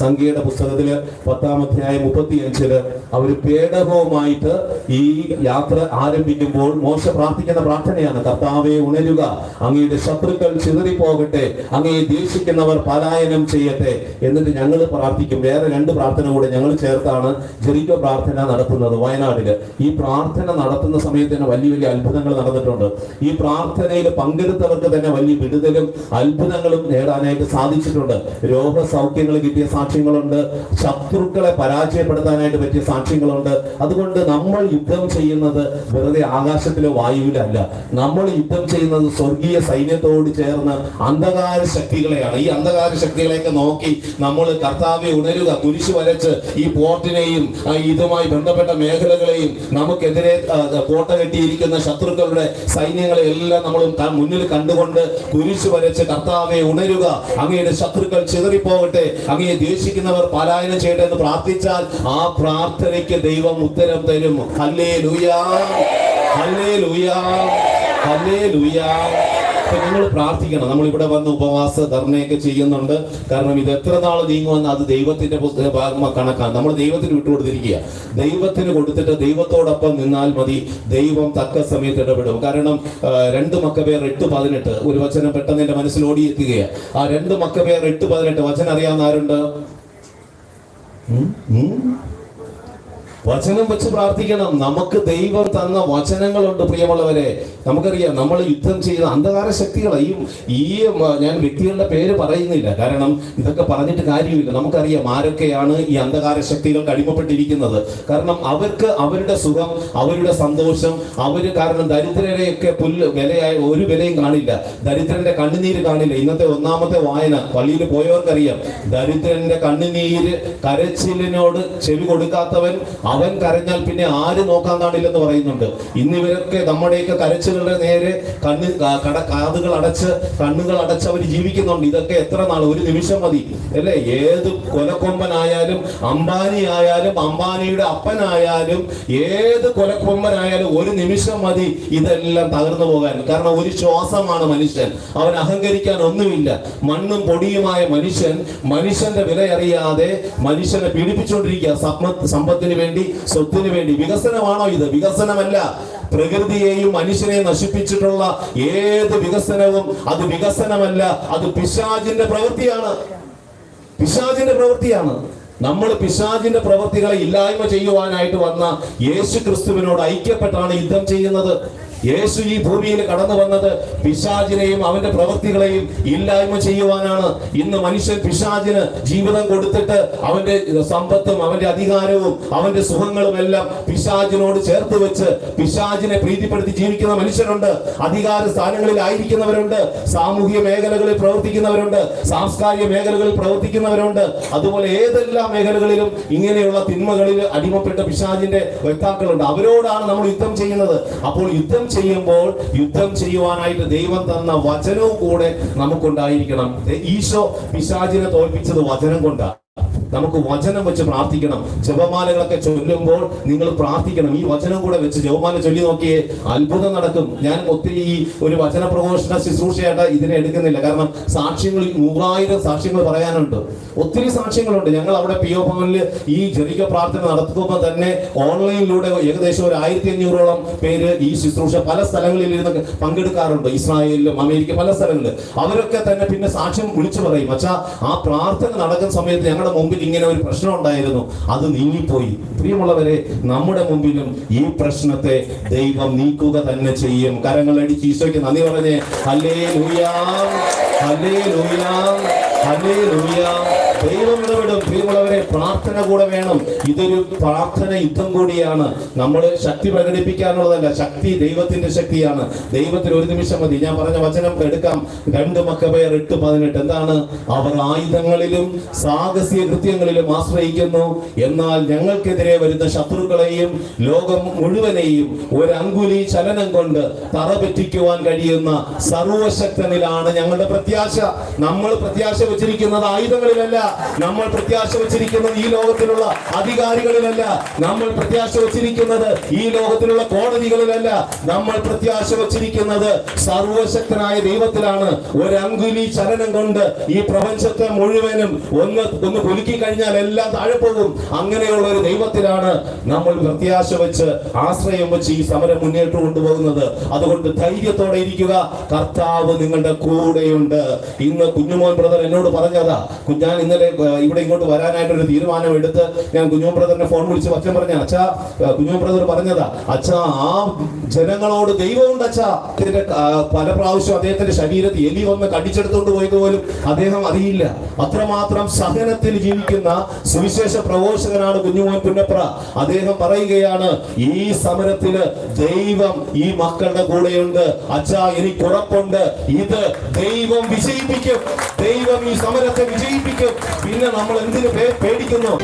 സംഖ്യയുടെ പുസ്തകത്തിൽ പത്താം അധ്യായം മുപ്പത്തിയഞ്ചിൽ അവർ പേടകവുമായിട്ട് ഈ യാത്ര ആരംഭിക്കുമ്പോൾ മോശ പ്രാർത്ഥിക്കുന്ന പ്രാർത്ഥനയാണ്. കർത്താവെ ഉണരുക. അങ്ങയുടെ ശത്രുക്കൾ ചിതറിപ്പോകട്ടെ. അങ്ങയെ ദീക്ഷിക്കുന്നവർ പലായനം ചെയ്യട്ടെ. എന്നിട്ട് ഞങ്ങൾ പ്രാർത്ഥിക്കും. വേറെ രണ്ട് പ്രാർത്ഥന കൂടെ ഞങ്ങൾ ചേർത്താണ് ജെറിക്കോ പ്രാർത്ഥന നടത്തുന്നത് വയനാട്ടിൽ ഈ പ്രാർത്ഥന നടത്തുന്ന സമയത്ത് തന്നെ വലിയ വലിയ അത്ഭുതങ്ങൾ നടന്നിട്ടുണ്ട്. ഈ പ്രാർത്ഥനയിൽ പങ്കെടുത്തവർക്ക് തന്നെ വലിയ വിടുതലും അത്ഭുതങ്ങളും നേടാനായിട്ട് സാധിച്ചിട്ടുണ്ട്. രോഗസൗഖ്യങ്ങൾ കിട്ടിയ സാക്ഷ്യങ്ങളുണ്ട്. ശത്രുക്കളെ പരാജയപ്പെടുത്താനായിട്ട് പറ്റിയ സാക്ഷ്യങ്ങളുണ്ട്. അതുകൊണ്ട് നമ്മൾ യുദ്ധം ചെയ്യുന്നത് വെറുതെ ആകാശത്തിലെ വായുവിലല്ല നമ്മൾ യുദ്ധം ചെയ്യുന്നത് സ്വർഗീയ സൈന്യത്തോട് ചേർന്ന് അന്ധകാര ശക്തികളെയാണ്. ഈ അന്ധകാര ശക്തികളെയൊക്കെ നോക്കി നമ്മൾ കർത്താവെ ഉണരുക കുരിശു വരച്ച് ഈ പോർട്ടിനെയും ഇതുമായി ബന്ധപ്പെട്ട മേഖലകളെയും നമുക്കെതിരെ കോട്ട കെട്ടിയിരിക്കുന്ന ശത്രുക്കളുടെ സൈന്യങ്ങളെ എല്ലാം നമ്മൾ മുന്നിൽ കണ്ടുകൊണ്ട് കുരിശു വരച്ച് കർത്താവെ ഉണരുക. അങ്ങയുടെ ശത്രുക്കൾ ചിതറിപ്പോകട്ടെ. അങ്ങയെ ദ്വേഷിക്കുന്നവർ പലായനം ചെയ്യട്ടെ എന്ന് പ്രാർത്ഥിച്ചാൽ ആ പ്രാർത്ഥനയ്ക്ക് ദൈവം ഉത്തരം തരും. ഹല്ലേ ലുയാ ഹല്ലേ ലുയാ ഹല്ലേ ലുയാ അപ്പൊ നിങ്ങൾ പ്രാർത്ഥിക്കണം. നമ്മൾ ഇവിടെ വന്ന് ഉപവാസ ധർമ്മയൊക്കെ ചെയ്യുന്നുണ്ട്. കാരണം ഇത് എത്ര നാൾ നീങ്ങുമെന്ന് അത് ദൈവത്തിന്റെ കണക്കാണ് നമ്മൾ ദൈവത്തിന് വിട്ടുകൊടുത്തിരിക്കുക ദൈവത്തിന് കൊടുത്തിട്ട് ദൈവത്തോടൊപ്പം നിന്നാൽ മതി. ദൈവം തക്ക സമയത്ത് ഇടപെടും. കാരണം രണ്ട് മക്കപേർ എട്ട് പതിനെട്ട്. ഒരു വചനം പെട്ടെന്ന് എന്റെ മനസ്സിൽ ഓടിയെത്തുകയാണ് ആ രണ്ട് മക്കപേർ എട്ട് പതിനെട്ട്. വചനം അറിയാവുന്ന ആരുണ്ട്? വചനം വെച്ച് പ്രാർത്ഥിക്കണം. നമുക്ക് ദൈവം തന്ന വചനങ്ങളുണ്ട് പ്രിയമുള്ളവരെ. നമുക്കറിയാം നമ്മൾ യുദ്ധം ചെയ്ത അന്ധകാര ശക്തികളെ. ഈ ഞാൻ വ്യക്തികളുടെ പേര് പറയുന്നില്ല. കാരണം ഇതൊക്കെ പറഞ്ഞിട്ട് കാര്യമില്ല. നമുക്കറിയാം ആരൊക്കെയാണ് ഈ അന്ധകാര ശക്തികൾക്ക് അടിമപ്പെട്ടിരിക്കുന്നത്. കാരണം അവർക്ക് അവരുടെ സുഖം അവരുടെ സന്തോഷം അവർ കാരണം ദരിദ്രരെയൊക്കെ പുല്ല് വിലയായ ഒരു വിലയും കാണില്ല. ദരിദ്രന്റെ കണ്ണുനീര് കാണില്ല. ഇന്നത്തെ ഒന്നാമത്തെ വായന പള്ളിയിൽ പോയവർക്കറിയാം. ദരിദ്രന്റെ കണ്ണുനീര് കരച്ചിലിനോട് ചെവി കൊടുക്കാത്തവൻ അവൻ കരഞ്ഞാൽ പിന്നെ ആര് നോക്കാൻ കാണില്ലെന്ന് പറയുന്നുണ്ട്. ഇന്ന് ഇവരൊക്കെ നമ്മുടെയൊക്കെ കരച്ചിലുകളുടെ നേരെ കണ്ണ് കട കാതുകൾ അടച്ച് കണ്ണുകൾ അടച്ച് അവർ ജീവിക്കുന്നുണ്ട്. ഇതൊക്കെ എത്ര നാൾ? ഒരു നിമിഷം മതി. അല്ലേ? ഏത് കൊലക്കൊമ്പനായാലും അംബാനി ആയാലും അംബാനിയുടെ അപ്പനായാലും ഏത് കൊലക്കൊമ്പനായാലും ഒരു നിമിഷം മതി ഇതെല്ലാം തകർന്നു പോകാൻ. കാരണം ഒരു ശ്വാസമാണ് മനുഷ്യൻ. അവൻ അഹങ്കരിക്കാൻ ഒന്നുമില്ല. മണ്ണും പൊടിയുമായ മനുഷ്യൻ. മനുഷ്യന്റെ വില അറിയാതെ മനുഷ്യനെ പീഡിപ്പിച്ചുകൊണ്ടിരിക്കുക. സമ്പത്ത് സമ്പത്തിന് വേണ്ടി സ്വത്തിന് വേണ്ടി. വികസനമാണോ ഇത്? വികസനമല്ല. പ്രകൃതിയെയും മനുഷ്യനെയും നശിപ്പിച്ചിട്ടുള്ള ഏത് വികസനവും അത് വികസനമല്ല. അത് പിശാചിന്റെ പ്രവൃത്തിയാണ്. പിശാചിന്റെ പ്രവൃത്തിയാണ്. നമ്മൾ പിശാചിന്റെ പ്രവൃത്തികളെ ഇല്ലായ്മ ചെയ്യുവാനായിട്ട് വന്ന യേശു ക്രിസ്തുവിനോട് ഐക്യപ്പെട്ടാണ് യുദ്ധം ചെയ്യുന്നത്. യേശു ഈ ഭൂമിയിൽ കടന്നു വന്നത് പിശാചിനെയും അവന്റെ പ്രവൃത്തികളെയും ഇല്ലായ്മ ചെയ്യുവാനാണ്. ഇന്ന് മനുഷ്യൻ പിശാചിന് ജീവിതം കൊടുത്തിട്ട് അവന്റെ സമ്പത്തും അവന്റെ അധികാരവും അവന്റെ സുഖങ്ങളും എല്ലാം പിശാചിനോട് ചേർത്ത് വെച്ച് പിശാചിനെ പ്രീതിപ്പെടുത്തി ജീവിക്കുന്ന മനുഷ്യരുണ്ട്. അധികാര സ്ഥാനങ്ങളിൽ ആയിരിക്കുന്നവരുണ്ട്. സാമൂഹിക മേഖലകളിൽ പ്രവർത്തിക്കുന്നവരുണ്ട്. സാംസ്കാരിക മേഖലകളിൽ പ്രവർത്തിക്കുന്നവരുണ്ട്. അതുപോലെ ഏതെല്ലാം മേഖലകളിലും ഇങ്ങനെയുള്ള തിന്മകളിൽ അടിമപ്പെട്ട പിശാചിന്റെ വ്യക്താക്കളുണ്ട് അവരോടാണ് നമ്മൾ യുദ്ധം ചെയ്യുന്നത്. അപ്പോൾ യുദ്ധം ചെയ്യുമ്പോൾ യുദ്ധം ചെയ്യുവാനായിട്ട് ദൈവം തന്ന വചനവും കൂടെ നമുക്കുണ്ടായിരിക്കണം. ഈശോ പിശാചിനെ തോൽപ്പിച്ചത് വചനം കൊണ്ടാണ് നമുക്ക് വചനം വെച്ച് പ്രാർത്ഥിക്കണം. ജപമാലകളൊക്കെ ചൊല്ലുമ്പോൾ നിങ്ങൾ പ്രാർത്ഥിക്കണം. ഈ വചനം കൂടെ വെച്ച് ജപമാല ചൊല്ലി നോക്കിയേ അത്ഭുതം നടക്കും. ഞാൻ ഒത്തിരി ഈ ഒരു വചന പ്രഘോഷണ ശുശ്രൂഷയായിട്ട് ഇതിനെ എടുക്കുന്നില്ല. കാരണം സാക്ഷ്യങ്ങൾ നൂറായിരം സാക്ഷ്യങ്ങൾ പറയാനുണ്ട്. ഒത്തിരി സാക്ഷ്യങ്ങളുണ്ട്. ഞങ്ങൾ അവിടെ പി ഒ ഭവനിൽ ഈ ജനിക പ്രാർത്ഥന നടത്തുമ്പോൾ തന്നെ ഓൺലൈനിലൂടെ ഏകദേശം ഒരു ആയിരത്തി അഞ്ഞൂറോളം പേര് ഈ ശുശ്രൂഷ പല സ്ഥലങ്ങളിൽ ഇരുന്ന് പങ്കെടുക്കാറുണ്ട്. ഇസ്രായേലിലും അമേരിക്ക പല സ്ഥലങ്ങളിൽ. അവരൊക്കെ തന്നെ പിന്നെ സാക്ഷ്യം വിളിച്ചു പറയും. അച്ഛാ ആ പ്രാർത്ഥന നടക്കുന്ന സമയത്ത് ഞങ്ങളുടെ മുമ്പിൽ ഇങ്ങനെ ഒരു പ്രശ്നം ഉണ്ടായിരുന്നു അത് നീങ്ങിപ്പോയി. പ്രിയമുള്ളവരെ നമ്മുടെ മുമ്പിലും ഈ പ്രശ്നത്തെ ദൈവം നീക്കുക തന്നെ ചെയ്യും. കരങ്ങളടിച്ച് ഈശോയ്ക്ക് നന്ദി പറഞ്ഞേ ഹലേ ലുയാം ഹലേ ലുയാം ഹലേ ലൂയാം ദൈവം ഇടപെടും. പ്രിയമുള്ളവരെ പ്രാർത്ഥന കൂടെ വേണം. ഇതൊരു പ്രാർത്ഥന യുദ്ധം കൂടിയാണ്. നമ്മൾ ശക്തി പ്രകടിപ്പിക്കാനുള്ളതല്ല ശക്തി ദൈവത്തിന്റെ ശക്തിയാണ്. ദൈവത്തിന് ഒരു നിമിഷം മതി. ഞാൻ പറഞ്ഞ വചനം എടുക്കാം. രണ്ട് മക്കബയർ എട്ട് പതിനെട്ട്. എന്താണ്? അവർ ആയുധങ്ങളിലും സാഹസിക കൃത്യങ്ങളിലും ആശ്രയിക്കുന്നു. എന്നാൽ ഞങ്ങൾക്കെതിരെ വരുന്ന ശത്രുക്കളെയും ലോകം മുഴുവനെയും ഒരു അങ്കുലി ചലനം കൊണ്ട് തറ പറ്റിക്കുവാൻ കഴിയുന്ന സർവശക്തനിലാണ് ഞങ്ങളുടെ പ്രത്യാശ. നമ്മൾ പ്രത്യാശ വെച്ചിരിക്കുന്നത് ആയുധങ്ങളിലല്ല. നമ്മൾ പ്രത്യാശ വെച്ചിരിക്കുന്നത് ഈ ലോകത്തിലുള്ള അധികാരികളിലല്ല. നമ്മൾ പ്രത്യാശ വെച്ചിരിക്കുന്നത് ഈ ലോകത്തിലുള്ള കോടതികളിലല്ല. നമ്മൾ പ്രത്യാശ വെച്ചിരിക്കുന്നത് സർവശക്തനായ ദൈവത്തിലാണ്. ഒരങ്കുലി ചലനം കൊണ്ട് ഈ പ്രപഞ്ചത്തെ മുഴുവനും ഒന്ന് ഒന്ന് കുലുക്കി കഴിഞ്ഞാൽ എല്ലാം താഴെ പോകും. അങ്ങനെയുള്ള ഒരു ദൈവത്തിലാണ് നമ്മൾ പ്രത്യാശ വെച്ച് ആശ്രയം വെച്ച് ഈ സമരം മുന്നോട്ട് കൊണ്ടുപോകുന്നത്. അതുകൊണ്ട് ധൈര്യത്തോടെ ഇരിക്കുക. കർത്താവ് നിങ്ങളുടെ കൂടെയുണ്ട്. ഇന്ന് കുഞ്ഞുമോൻ ബ്രദർ എന്നോട് പറഞ്ഞതാ. ഞാൻ ഞാൻ ഇന്നലെ ഇവിടെ ഇങ്ങോട്ട് വരാനായിട്ട് ഒരു തീരുമാനം എടുത്ത് ഞാൻ കുഞ്ഞു ബ്രദറിനെ ഫോൺ വിളിച്ച് അച്ഛൻ പറഞ്ഞ അച്ഛാ കുഞ്ഞു ബ്രദർ പറഞ്ഞതാ അച്ഛാ ആ ജനങ്ങളോട് ദൈവമുണ്ട് അച്ഛാ. പല പ്രാവശ്യം അദ്ദേഹത്തിന്റെ ശരീരത്തിൽ എലി വന്ന് കടിച്ചെടുത്തുകൊണ്ട് പോയത് പോലും അദ്ദേഹം അറിയില്ല. അത്രമാത്രം സഹനത്തിൽ ജീവിക്കുന്ന സുവിശേഷ പ്രഘോഷകനാണ് കുഞ്ഞുമോൻ പുന്നപ്ര. അദ്ദേഹം പറയുകയാണ് ഈ സമരത്തിന് ദൈവം ഈ മക്കളുടെ കൂടെയുണ്ട്. അച്ഛാ എനിക്ക് ഉറപ്പുണ്ട് ഇത് ദൈവം വിജയിപ്പിക്കും. ദൈവം ഈ സമരത്തെ വിജയിപ്പിക്കും. പിന്നെ നമ്മൾ എന്തിനു പേടിക്കുന്നു?